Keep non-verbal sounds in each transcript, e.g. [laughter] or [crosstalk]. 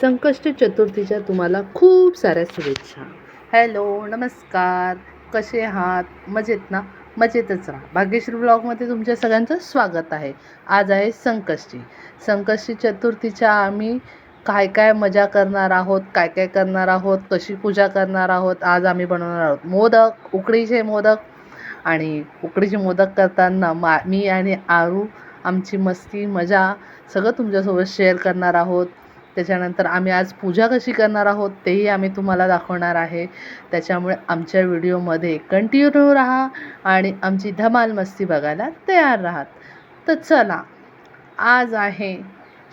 संकष्ट चतुर्थीच्या तुम्हाला खूप साऱ्या शुभेच्छा. हॅलो नमस्कार. कसे आहात? मजेत ना? मजेतच राहा. भाग्यश्री ब्लॉगमध्ये तुमच्या सगळ्यांचं स्वागत आहे. आज आहे संकष्टी. संकष्टी चतुर्थीच्या आम्ही काय काय मजा करणार आहोत काय काय करणार आहोत कशी पूजा करणार आहोत आज आम्ही बनवणार आहोत मोदक उकडीचे मोदक. आणि उकडीचे मोदक करताना मा मी आणि आरू आमची मस्ती मजा सगळं तुमच्यासोबत शेअर करणार आहोत. त्याच्यानंतर आम्ही आज पूजा कशी करणार आहोत तेही आम्ही तुम्हाला दाखवणार आहे. त्याच्यामुळे आमच्या व्हिडिओमध्ये कंटिन्यू राहा आणि आमची धमाल मस्ती बघायला तयार राहात. तर चला आज आहे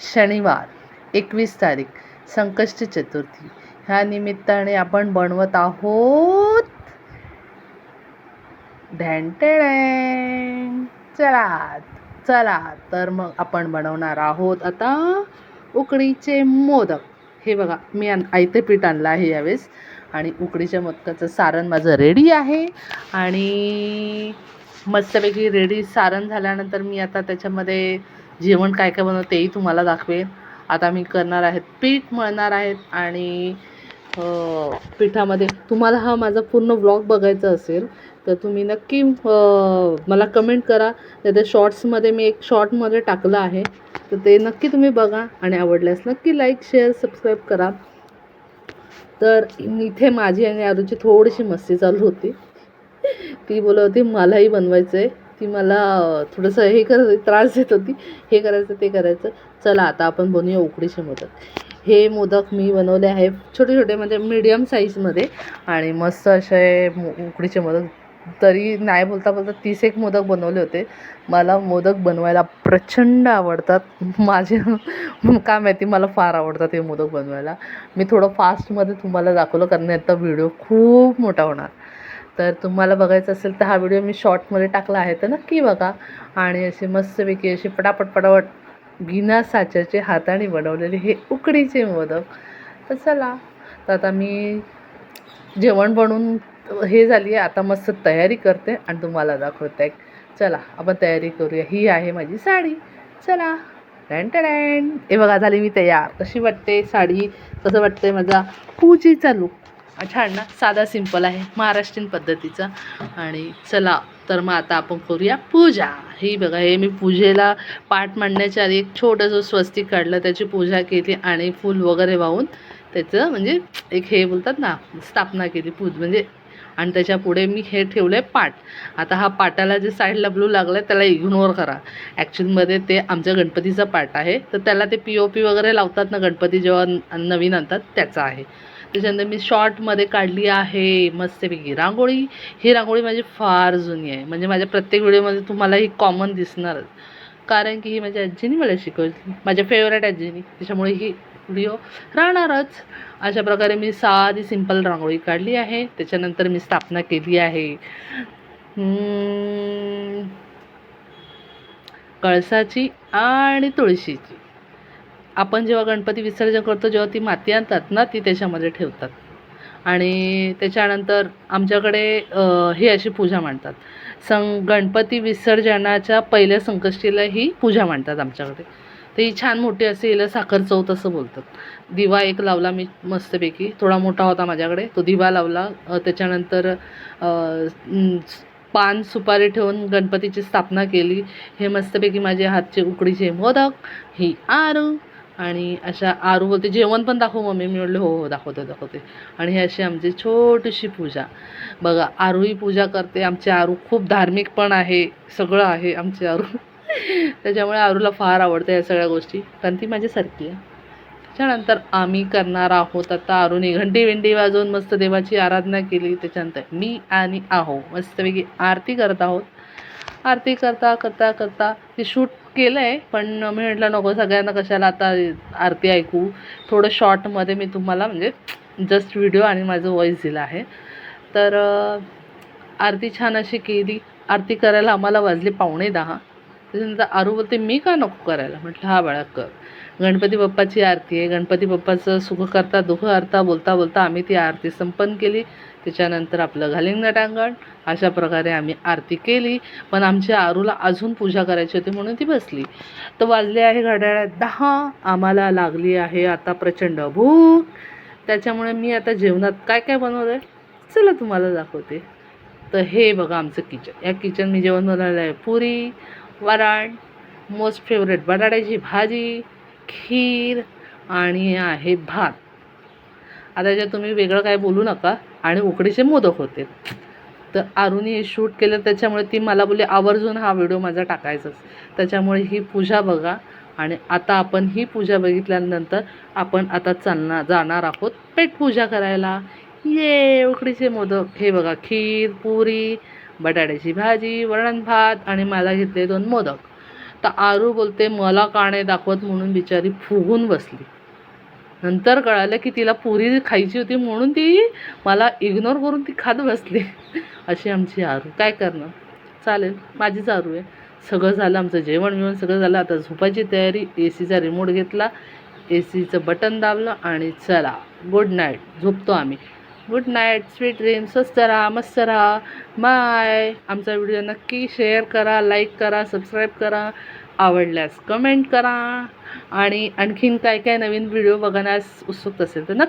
शनिवार एकवीस तारीख संकष्ट चतुर्थी. ह्या निमित्ताने आपण बनवत आहोत ढॅन्टेडॅन चला चला तर मग आपण बनवणार आहोत आता उकडीचे मोदक. हे बघा मी आण आयते पीठ आणलं आहे यावेळेस. आणि उकडीच्या मोदकाचं सारण माझं रेडी आहे. आणि मस्तपैकी रेडी सारण झाल्यानंतर मी आता त्याच्यामध्ये जेवण काय काय बनवतं तेही तुम्हाला दाखवेन. आता मी करणार आहेत पीठ मळणार आहेत आणि पिठामध्ये तुम्हाला हा माझा पूर्ण ब्लॉग बघायचा असेल तर तुम्ही नक्की मला कमेंट करा. त्या शॉर्ट्समध्ये मी एक शॉर्टमध्ये टाकलं आहे. तर ते नक्की तुम्ही बघा आणि आवडल्यास नक्की लाईक शेअर सबस्क्राईब करा. तर इथे माझी आणि आरूची थोडीशी मस्ती चालू होती. ती बोलत होती मलाही बनवायचं आहे ती मला थोडंसं हे करत होती त्रास देत होती. हे करायचं ते करायचं. चला आता आपण बनवूया उकडीचे मोदक. हे मोदक मी बनवले आहे छोटे छोटे म्हणजे मीडियम साईजमध्ये आणि मस्त असे उकडीचे मोदक तरी नाही बोलता बोलता तीस एक मोदक बनवले होते. मला मोदक बनवायला प्रचंड आवडतात. माझे [laughs] काय माहिती मला फार आवडतात हे मोदक बनवायला. मी थोडं फास्टमध्ये तुम्हाला दाखवलं कारण याचा व्हिडिओ खूप मोठा होणार. तर तुम्हाला बघायचं असेल तर हा व्हिडिओ मी शॉर्टमध्ये टाकला आहे तर नक्की बघा. आणि असे मस्तपैकी असे पटापट पटापट बिना साच्याचे हाताने बनवलेले हे उकडीचे मोदक. तर चला. तर आता मी जेवण बनवून हे झाली आहे. आता मस्त तयारी करते आणि तुम्हाला दाखवते. चला आपण तयारी करूया. ही आहे माझी साडी. चला. Tan tan. हे बघा झाली मी तयार. कशी वाटते साडी? कसं वाटते माझा? पूजेचा लुक छान ना साधा सिंपल आहे. महाराष्ट्रीयन पद्धतीचा. आणि चला तर मग आता आपण करूया पूजा. ही बघा हे मी पूजेला पाठ मांडण्याच्या आधी एक छोटंसं स्वस्तिक काढलं त्याची पूजा केली आणि फूल वगैरे वाहून त्याचं म्हणजे एक हे बोलतात ना स्थापना केली पूज. म्हणजे आणि त्याच्या पुढे मी हे ठेवलं आहे पाट. आता हा पाटाला जे साईडला ब्लू लागलं आहे त्याला इग्नोर करा. ॲक्च्युअलमध्ये ते आमच्या गणपतीचा पाट आहे. तर त्याला ते पी ओ पी वगैरे लावतात ना गणपती जेव्हा नवीन आणतात त्याचा आहे. त्याच्यानंतर मी शॉर्टमध्ये काढली आहे मस्तपैकी. रांगोळी ही रांगोळी माझी फार जुनी आहे. म्हणजे माझ्या प्रत्येक व्हिडिओमध्ये तुम्हाला ही कॉमन दिसणारच. कारण की ही माझ्या आजीने मला शिकवली. माझ्या फेवरेट आजीने. त्याच्यामुळे ही व्हिडिओ राहणारच. अशा प्रकारे मी साधी सिंपल रांगोळी काढली आहे. त्याच्यानंतर मी स्थापना केली आहे. कळसाची आणि तुळशीची. आपण जेव्हा गणपती विसर्जन करतो जेव्हा ती माती आणतात ना ती त्याच्यामध्ये ठेवतात. आणि त्याच्यानंतर आमच्याकडे ही अशी पूजा मांडतात. सं गणपती विसर्जनाच्या पहिल्या संकष्टीला ही पूजा मांडतात आमच्याकडे. तर ही छान मोठी असेल साखर चौथ असं बोलतात. दिवा एक लावला मी मस्तपैकी. थोडा मोठा होता माझ्याकडे. तो दिवा लावला. त्याच्यानंतर पान सुपारी ठेवून गणपतीची स्थापना केली. हे मस्तपैकी माझे हातचे उकडीचे मोदक ही आरू आणि अशा आरू बोलते. जेवण पण दाखव मम्मी. मी म्हटलं हो हो दाखवते दाखवते. आणि ही अशी आमची छोटीशी पूजा. बघा आरूही पूजा करते. आमचे आरू खूप धार्मिक पण आहे. सगळं आहे आमचे आरू. त्याच्यामुळे आरूला फार आवडतं या सगळ्या गोष्टी. कारण ती माझ्यासारखी आहे. त्याच्यानंतर आम्ही करणार आहोत आता आरूने घंटी विंटी वाजवून मस्त देवाची आराधना केली. त्याच्यानंतर मी आणि आहो मस्तपैकी आरती करत आहोत. आरती करता करता करता ते शूट केलं आहे पण मी म्हटलं नको सगळ्यांना कशाला आता आरती ऐकू? थोडं शॉर्टमध्ये मी तुम्हाला म्हणजे जस्ट व्हिडिओ आणि माझं वॉईस दिला आहे. तर आरती छान अशी केली. आरती करायला आम्हाला वाजले पावणे दहा. त्याच्यानंतर आरू बोलते मी का नको करायला? म्हटलं हा बाळा कर. गणपती बाप्पाची आरती आहे. गणपती बाप्पाचं सुख करता दुःख करता बोलता बोलता आम्ही ती आरती संपन्न केली. त्याच्यानंतर आपलं घालिंग नटांगण. अशा प्रकारे आम्ही आरती केली. पण आमच्या आरूला अजून पूजा करायची होती म्हणून ती बसली. तर वाजले आहे घड्याळात दहा. आम्हाला लागली आहे आता प्रचंड भूक. त्याच्यामुळे मी आता जेवणात काय काय बनवलं आहे चला तुम्हाला दाखवते. तर हे बघा आमचं किचन. या किचन मी जेवण बनवलं आहे. पुरी वऱ्हाड मोस्ट फेवरेट बटाट्याची भाजी खीर आणि आहे भात. आता याच्यात तुम्ही वेगळं काय बोलू नका आणि उकडीचे मोदक होते. तर आरुनी हे शूट केलं त्याच्यामुळे ती मला बोलली आवर्जून हा व्हिडिओ माझा टाकायचाच. त्याच्यामुळे ही पूजा बघा आणि आता आपण ही पूजा बघितल्यानंतर आपण आता चालणार जाणार आहोत पेटपूजा करायला. ये उकडीचे मोदक. हे बघा खीर पुरी बटाट्याची भाजी वरण भात आणि मला घेतले दोन मोदक. तर आरू बोलते मला का नाही दाखवत? म्हणून बिचारी फुगून बसली. नंतर कळालं की तिला पुरी खायची होती म्हणून ती मला इग्नोर करून ती खात बसली. अशी आमची आरू. काय करणार? चालेल माझीच आरू आहे. सगळं झालं आमचं जेवण बिवण सगळं झालं. आता झोपायची तयारी. ए सीचा रिमोट घेतला. ए सीचं बटन दाबलं आणि चला गुड नाईट झोपतो आम्ही. गुड नाईट स्वीट ड्रीम स्वस्त राहा मस्त राहा बाय आमचा व्हिडिओ नक्की शेअर करा लाईक करा सबस्क्राईब करा. आवडल्यास कमेंट करा. आणि आणखीन काय काय नवीन व्हिडिओ बघण्यास उत्सुक असेल तर नक्की